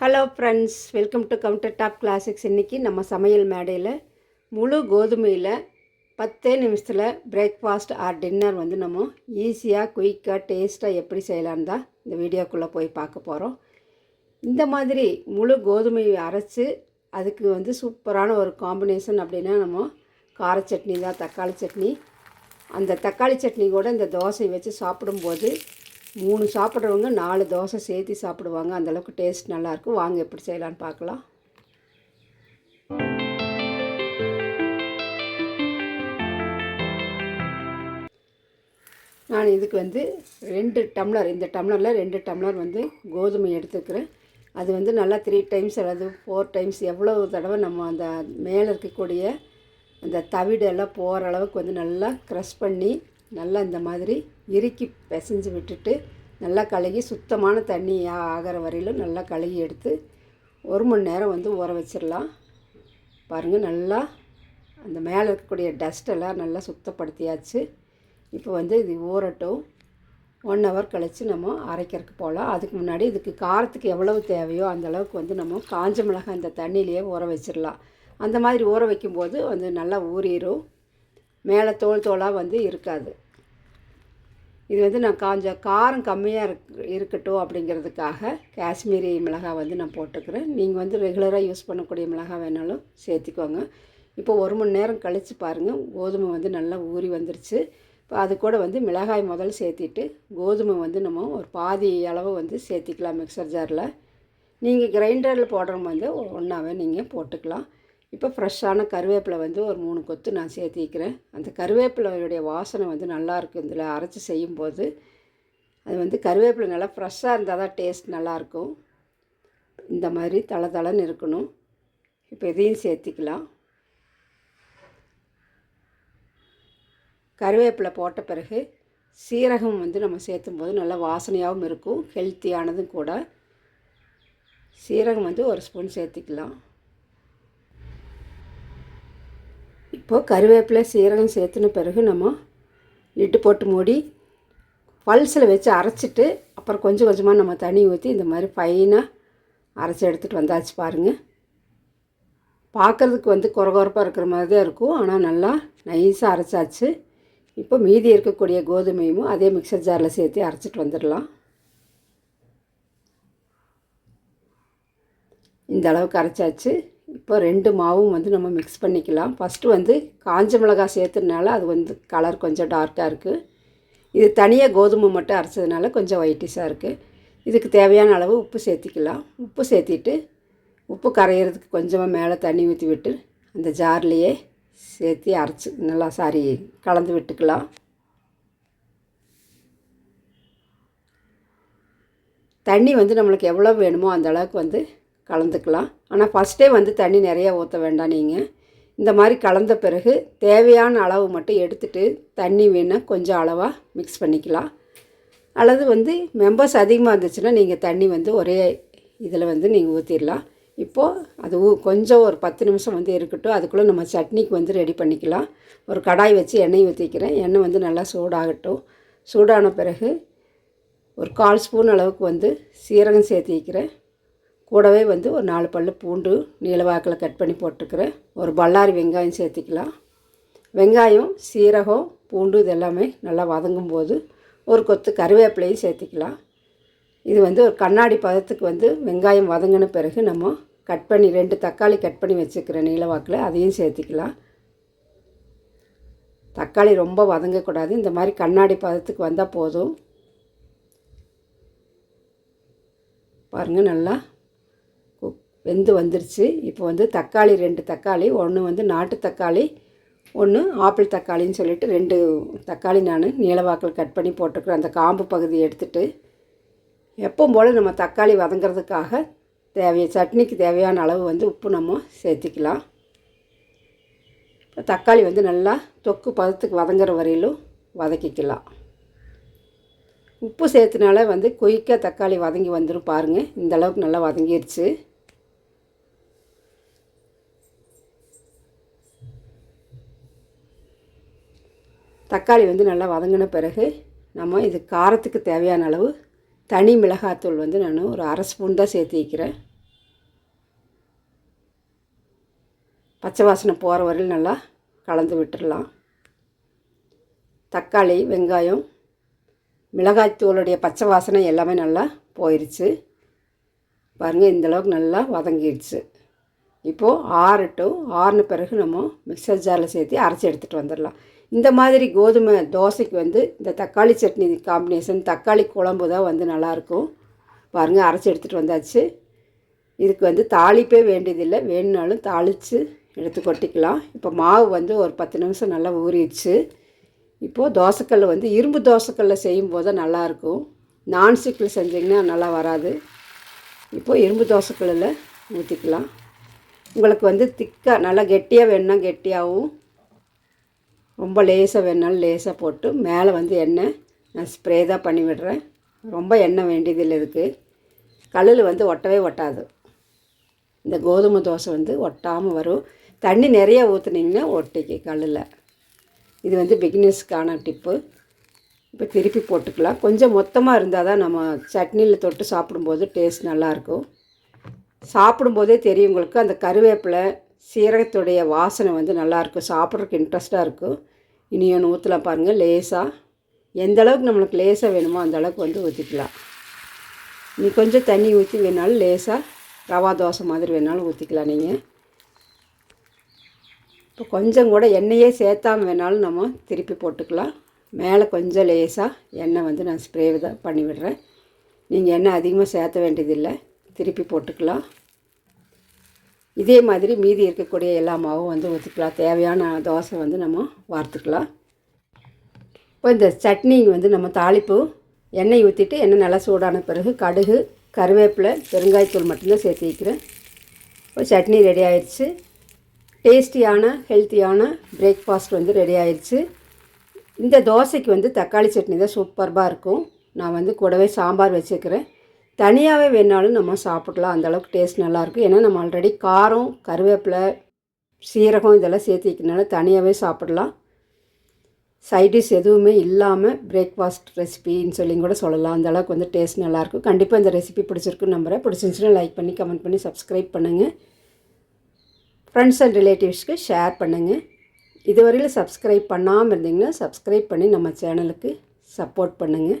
Hello friends welcome to counter top classics இன்றைக்கி நம்ம சமையல் மேடையில் முழு கோதுமையில் பத்தே நிமிஷத்தில் பிரேக்ஃபாஸ்ட் ஆர் டின்னர் வந்து நம்ம ஈஸியாக குயிக்காக டேஸ்ட்டாக எப்படி செய்யலான்னு தான் இந்த வீடியோக்குள்ளே போய் பார்க்க போகிறோம் இந்த மாதிரி முழு கோதுமையை அரைச்சி அதுக்கு வந்து சூப்பரான ஒரு காம்பினேஷன் அப்படின்னா நம்ம கார சட்னி தான் தக்காளி சட்னி. அந்த தக்காளி சட்னி கூட இந்த தோசை வச்சு சாப்பிடும்போது மூணு சாப்பிட்றவங்க நாலு தோசை சேர்த்து சாப்பிடுவாங்க. அந்தளவுக்கு டேஸ்ட் நல்லாயிருக்கும். வாங்க எப்படி செய்யலான்னு பார்க்கலாம். நான் இதுக்கு வந்து ரெண்டு டம்ளர் இந்த டம்ளரில் ரெண்டு டம்ளர் வந்து கோதுமை எடுத்துக்கிறேன். அது வந்து நல்லா த்ரீ டைம்ஸ் அல்லது ஃபோர் டைம்ஸ் எவ்வளோ தடவை நம்ம அந்த மேலே இருக்கக்கூடிய அந்த தவிடெல்லாம் போகிற அளவுக்கு வந்து நல்லா க்ரஷ் பண்ணி நல்லா இந்த மாதிரி இறுக்கி பிசைஞ்சு விட்டுட்டு நல்லா கழுகி சுத்தமான தண்ணி ஆகிற வரையிலும் நல்லா கழுகி எடுத்து ஒரு மணி நேரம் வந்து ஊற வச்சிடலாம். பாருங்கள் நல்லா அந்த மேலே இருக்கக்கூடிய டஸ்ட்டெல்லாம் நல்லா சுத்தப்படுத்தியாச்சு. இப்போ வந்து இது ஊறட்டும். ஒன் ஹவர் கழித்து நம்ம அரைக்கிறதுக்கு போகலாம். அதுக்கு முன்னாடி இதுக்கு காரத்துக்கு எவ்வளவு தேவையோ அந்த அளவுக்கு வந்து நம்ம காஞ்ச மிளகாய் இந்த தண்ணியிலேயே ஊற வச்சிடலாம். அந்த மாதிரி ஊற வைக்கும்போது வந்து நல்லா ஊறிடும் மேலே தோல் தோலாக வந்து இருக்காது. இது வந்து நான் காஞ்ச காரம் கம்மியாக இருக் இருக்கட்டும் அப்படிங்கிறதுக்காக காஷ்மீரி மிளகாய் வந்து நான் போட்டுக்கிறேன். நீங்கள் வந்து ரெகுலராக யூஸ் பண்ணக்கூடிய மிளகாய் வேணாலும் சேர்த்திக்கோங்க. இப்போ ஒரு மணி நேரம் கழித்து பாருங்கள் கோதுமை வந்து நல்லா ஊறி வந்துருச்சு. இப்போ அது கூட வந்து மிளகாய் முதல் சேர்த்திட்டு கோதுமை வந்து நம்ம ஒரு பாதி அளவு வந்து சேர்த்திக்கலாம் மிக்சர் ஜாரில். நீங்கள் கிரைண்டரில் போடுற வந்து ஒன்றாவே நீங்கள் போட்டுக்கலாம். இப்போ ஃப்ரெஷ்ஷான கருவேப்பிலை வந்து ஒரு மூணு கொத்து நான் சேர்த்திக்கிறேன். அந்த கருவேப்பிலையுடைய வாசனை வந்து நல்லாயிருக்கும் இதில் அரைச்சி செய்யும்போது. அது வந்து கருவேப்பிலை நல்லா ஃப்ரெஷ்ஷாக இருந்தால் தான் டேஸ்ட் நல்லாயிருக்கும் இந்த மாதிரி தள தளன்னு இருக்கணும். இப்போ இதையும் சேர்த்திக்கலாம். கருவேப்பிலை போட்ட பிறகு சீரகம் வந்து நம்ம சேர்த்தும் போது நல்லா வாசனையாகவும் இருக்கும் ஹெல்த்தியானதும் கூட. சீரகம் வந்து ஒரு ஸ்பூன் சேர்த்திக்கலாம். இப்போது கருவேப்பிலை சீரகம் சேர்த்துன பிறகு நம்ம லிட்டு போட்டு மூடி பல்ஸில் வச்சு அரைச்சிட்டு அப்புறம் கொஞ்சம் கொஞ்சமாக நம்ம தண்ணி ஊற்றி இந்த மாதிரி ஃபைனாக அரைச்சி எடுத்துகிட்டு வந்தாச்சு பாருங்கள் பார்க்குறதுக்கு வந்து குறகுறப்பாக இருக்கிற மாதிரி தான் இருக்கும். ஆனால் நல்லா நைஸாக அரைச்சாச்சு. இப்போ மீதி இருக்கக்கூடிய கோதுமையும் அதே மிக்சர் ஜாரில் சேர்த்து அரைச்சிட்டு வந்துடலாம். இந்த அளவுக்கு அரைச்சாச்சு. இப்போ ரெண்டு மாவும் வந்து நம்ம மிக்ஸ் பண்ணிக்கலாம். ஃபஸ்ட்டு வந்து காஞ்ச மிளகாய் சேர்த்துனால அது வந்து கலர் கொஞ்சம் டார்க்காக இருக்குது இது தனியாக கோதுமை மட்டும் அரைச்சதுனால கொஞ்சம் ஒயிட்டிஸாக இருக்குது இதுக்கு தேவையான அளவு உப்பு சேர்த்திக்கலாம். உப்பு சேர்த்திட்டு உப்பு கரையிறதுக்கு கொஞ்சமாக மேலே தண்ணி ஊற்றி விட்டு அந்த ஜார்லேயே சேர்த்து அரைச்சி நல்லா சாரி கலந்து விட்டுக்கலாம். தண்ணி வந்து நம்மளுக்கு எவ்வளோ வேணுமோ அந்த அளவுக்கு வந்து கலந்துக்கலாம். ஆனால் ஃபஸ்ட்டே வந்து தண்ணி நிறையா ஊற்ற வேண்டாம் நீங்கள் இந்த மாதிரி கலந்த பிறகு தேவையான அளவு மட்டும் எடுத்துகிட்டு தண்ணி வேணால் கொஞ்சம் அளவாக மிக்ஸ் பண்ணிக்கலாம். அல்லது வந்து மெம்பர்ஸ் அதிகமாக இருந்துச்சுன்னா நீங்கள் தண்ணி வந்து ஒரே இதில் வந்து நீங்கள் ஊற்றிடலாம் இப்போது அது ஊ- கொஞ்சம் ஒரு பத்து நிமிஷம் வந்து இருக்கட்டும். அதுக்குள்ளே நம்ம சட்னிக்கு வந்து ரெடி பண்ணிக்கலாம். ஒரு கடாய் வச்சு எண்ணெய் ஊற்றிக்கிறேன் எண்ணெய் வந்து நல்லா சூடாகட்டும். சூடான பிறகு ஒரு கால் ஸ்பூன் அளவுக்கு வந்து சீரகம் சேர்த்திக்கிறேன் கூடவே வந்து ஒரு நாலு பல்லு பூண்டு நீளவாக்கில் கட் பண்ணி போட்டுக்கிறேன் ஒரு பல்லாரி வெங்காயம் சேர்த்திக்கலாம். வெங்காயம் சீரகம் பூண்டு இது எல்லாமே நல்லா வதங்கும் போது ஒரு கொத்து கருவேப்பிலையும் சேர்த்திக்கலாம். இது வந்து ஒரு கண்ணாடி பதத்துக்கு வந்து வெங்காயம் வதங்கின பிறகு நம்ம கட் பண்ணி ரெண்டு தக்காளி கட் பண்ணி வச்சுக்கிறேன் நீளவாக்கில் அதையும் சேர்த்திக்கலாம். தக்காளி ரொம்ப வதங்கக்கூடாது. இந்த மாதிரி கண்ணாடி பதத்துக்கு வந்தால் போதும். பாருங்கள் நல்லா வெந்து வந்துருச்சு. இப்போ வந்து தக்காளி ரெண்டு தக்காளி ஒன்று வந்து நாட்டு தக்காளி ஒன்று ஆப்பிள் தக்காளின்னு சொல்லிட்டு ரெண்டு தக்காளி நான் நீளவாக்கள் கட் பண்ணி போட்டுக்கிறேன் அந்த காம்பு பகுதியை எடுத்துகிட்டு எப்பவும் போல் நம்ம தக்காளி வதங்கிறதுக்காக தேவைய சட்னிக்கு தேவையான அளவு வந்து உப்பு நம்ம சேர்த்திக்கலாம். இப்போ தக்காளி வந்து நல்லா தொக்கு பதத்துக்கு வதங்குற வரையிலும் வதக்கிக்கலாம். உப்பு சேர்த்துனால வந்து குயிக்காக தக்காளி வதங்கி வந்துடும் பாருங்கள் இந்தளவுக்கு நல்லா வதங்கிடுச்சு தக்காளி வந்து நல்லா வதங்கின பிறகு நம்ம இது காரத்துக்கு தேவையான அளவு தனி மிளகாத்தூள் வந்து நான் ஒரு அரை ஸ்பூன் தான் சேர்த்து வைக்கிறேன். பச்சை வாசனை போகிற வரையில் நல்லா கலந்து விட்டுடலாம். தக்காளி வெங்காயம் மிளகாய்த்தூளுடைய பச்சை வாசனை எல்லாமே நல்லா போயிடுச்சு பாருங்கள் இந்தளவுக்கு நல்லா வதங்கிடுச்சு இப்போது ஆறட்டும் ஆறுன பிறகு நம்ம மிக்சர் ஜாரில் சேர்த்து அரைச்சி எடுத்துகிட்டு வந்துடலாம். இந்த மாதிரி கோதுமை தோசைக்கு வந்து இந்த தக்காளி சட்னி காம்பினேஷன் தக்காளி குழம்பு தான் வந்து நல்லாயிருக்கும். பாருங்கள் அரைச்சி எடுத்துகிட்டு வந்தாச்சு. இதுக்கு வந்து தாளிப்பே வேண்டியதில்லை. வேணுனாலும் தாளித்து எடுத்து கொட்டிக்கலாம். இப்போ மாவு வந்து ஒரு பத்து நிமிஷம் நல்லா ஊறிடுச்சு. இப்போது தோசைக்கல் வந்து இரும்பு தோசைக்கல்ல செய்யும்போது தான் நல்லாயிருக்கும். நான்ஸ்டிக்கில் செஞ்சிங்கன்னா நல்லா வராது. இப்போது இரும்பு தோசைக்கல்லில் ஊற்றிக்கலாம் உங்களுக்கு வந்து திக்காக நல்லா கெட்டியாக வேணும்னா கெட்டியாகவும் ரொம்ப லேசாக வேணாலும் லேசாக போட்டு மேலே வந்து எண்ணெய் நான் ஸ்ப்ரே தான் பண்ணி விடுறேன். ரொம்ப எண்ணெய் வேண்டியதில்லை இதுக்கு கல்லில் வந்து ஒட்டவே ஒட்டாது. இந்த கோதுமை தோசை வந்து ஒட்டாமல் வரும். தண்ணி நிறைய ஊற்றுனீங்கன்னா ஒட்டிக்கு கல்லில். இது வந்து பிகினர்ஸ்க்கான டிப்பு. இப்போ திருப்பி போட்டுக்கலாம். கொஞ்சம் மொத்தமாக இருந்தால் தான் நம்ம சட்னியில் தொட்டு சாப்பிடும்போது டேஸ்ட் நல்லாயிருக்கும். சாப்பிடும்போதே தெரியும் உங்களுக்கு. அந்த கருவேப்பிலை சீரகத்துடைய வாசனை வந்து நல்லாயிருக்கும். சாப்பிட்றதுக்கு இன்ட்ரெஸ்ட்டாக இருக்கும். இனி ஒன்று ஊற்றலாம் பாருங்கள் லேசாக எந்த அளவுக்கு நம்மளுக்கு லேசாக வேணுமோ அந்த அளவுக்கு வந்து ஊற்றிக்கலாம் நீ கொஞ்சம் தண்ணி ஊற்றி வேணாலும் லேசாக ரவா தோசை மாதிரி வேணாலும் ஊற்றிக்கலாம் நீங்கள் இப்போ கொஞ்சம் கூட எண்ணெயே சேர்த்தாம வேணாலும் நம்ம திருப்பி போட்டுக்கலாம். மேலே கொஞ்சம் லேசாக எண்ணெய் வந்து நான் ஸ்ப்ரே தான் பண்ணி விடுறேன் நீங்கள் எண்ணெய் அதிகமாக சேர்த்த வேண்டியதில்லை. திருப்பி போட்டுக்கலாம். இதே மாதிரி மீதி இருக்கக்கூடிய எல்லா மாவும் வந்து ஊற்றிக்கலாம் தேவையான தோசை வந்து நம்ம வார்த்துக்கலாம் இப்போ இந்த சட்னி வந்து நம்ம தாளிப்பு எண்ணெய் ஊற்றிட்டு எண்ணெய் நல்லா சூடான பிறகு கடுகு கருவேப்பிலை பெருங்காயத்தூள் மட்டும்தான் சேர்த்து வைக்கிறேன். இப்போ சட்னி ரெடி ஆயிடுச்சு. டேஸ்டியான ஹெல்த்தியான பிரேக்ஃபாஸ்ட் வந்து ரெடி ஆயிடுச்சு. இந்த தோசைக்கு வந்து தக்காளி சட்னி தான் சூப்பர்பாக இருக்கும். நான் வந்து கூடவே சாம்பார் வச்சுருக்கிறேன் தனியாகவே வேணாலும் நம்ம சாப்பிடலாம். அந்தளவுக்கு டேஸ்ட் நல்லாயிருக்கும். ஏன்னா நம்ம ஆல்ரெடி காரம் கருவேப்பிலை சீரகம் இதெல்லாம் சேர்த்து வைக்கிறனால தனியாகவே சாப்பிடலாம். சைடிஷ் எதுவுமே இல்லாமல் பிரேக்ஃபாஸ்ட் ரெசிபின்னு சொல்லி கூட சொல்லலாம். அந்தளவுக்கு வந்து டேஸ்ட் நல்லாயிருக்கும். கண்டிப்பாக இந்த ரெசிபி பிடிச்சிருக்குன்னு நம்புகிறேன் பிடிச்சிருந்துச்சுன்னா லைக் பண்ணி கமெண்ட் பண்ணி சப்ஸ்கிரைப் பண்ணுங்கள் ஃப்ரெண்ட்ஸ் அண்ட் ரிலேட்டிவ்ஸ்க்கு ஷேர் பண்ணுங்கள் இதுவரையில் சப்ஸ்கிரைப் பண்ணாமல் இருந்தீங்கன்னா சப்ஸ்கிரைப் பண்ணி நம்ம சேனலுக்கு சப்போர்ட் பண்ணுங்கள்